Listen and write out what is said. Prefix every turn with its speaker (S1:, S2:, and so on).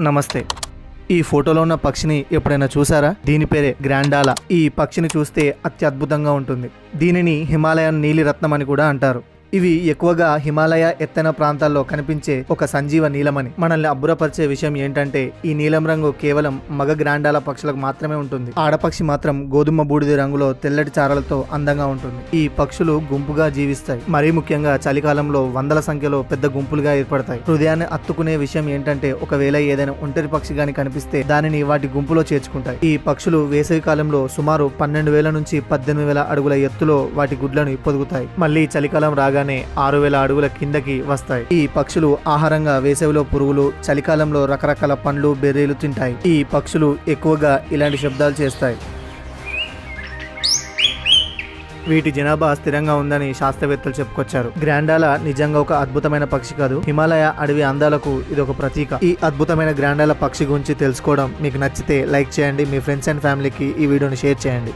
S1: నమస్తే. ఈ ఫోటోలో ఉన్న పక్షిని ఎప్పుడైనా చూసారా? దీని పేరే గ్రాండాలా. ఈ పక్షిని చూస్తే అత్యద్భుతంగా ఉంటుంది. దీనిని హిమాలయన్ నీలిరత్నం అని కూడా అంటారు. ఇవి ఎక్కువగా హిమాలయ ఎత్తైన ప్రాంతాల్లో కనిపించే ఒక సంజీవ నీలమని మనల్ని అబ్బురపరిచే విషయం ఏంటంటే ఈ నీలం రంగు కేవలం మగ గ్రాండాల పక్షులకు మాత్రమే ఉంటుంది. ఆడపక్షి మాత్రం గోధుమ బూడిద రంగులో తెల్లటి చారలతో అందంగా ఉంటుంది. ఈ పక్షులు గుంపుగా జీవిస్తాయి. మరీ ముఖ్యంగా చలికాలంలో వందల సంఖ్యలో పెద్ద గుంపులుగా ఏర్పడతాయి. హృదయాన్ని అత్తుకునే విషయం ఏంటంటే ఒకవేళ ఏదైనా ఒంటరి పక్షి గాని కనిపిస్తే దానిని వాటి గుంపులో చేర్చుకుంటాయి. ఈ పక్షులు వేసవి కాలంలో సుమారు పన్నెండు వేల నుంచి పద్దెనిమిది వేల అడుగుల ఎత్తులో వాటి గుడ్లను పొదుగుతాయి. మళ్ళీ చలికాలం రాగానే ఆరు వేల అడుగుల కిందకి వస్తాయి. ఈ పక్షులు ఆహారంగా వేసవిలో పురుగులు చలికాలంలో రకరకాల పండ్లు బెర్రీలు తింటాయి. ఈ పక్షులు ఎక్కువగా ఇలాంటి శబ్దాలు చేస్తాయి. వీటి జనాభా స్థిరంగా ఉందని శాస్త్రవేత్తలు చెప్పుకొచ్చారు. గ్రాండాల నిజంగా ఒక అద్భుతమైన పక్షి కాదు. హిమాలయ అడవి అందాలకు ఇది ఒక ప్రతీక. ఈ అద్భుతమైన గ్రాండాల పక్షి గురించి తెలుసుకోవడం మీకు నచ్చితే లైక్ చేయండి. మీ ఫ్రెండ్స్ అండ్ ఫ్యామిలీకి ఈ వీడియోని షేర్ చేయండి.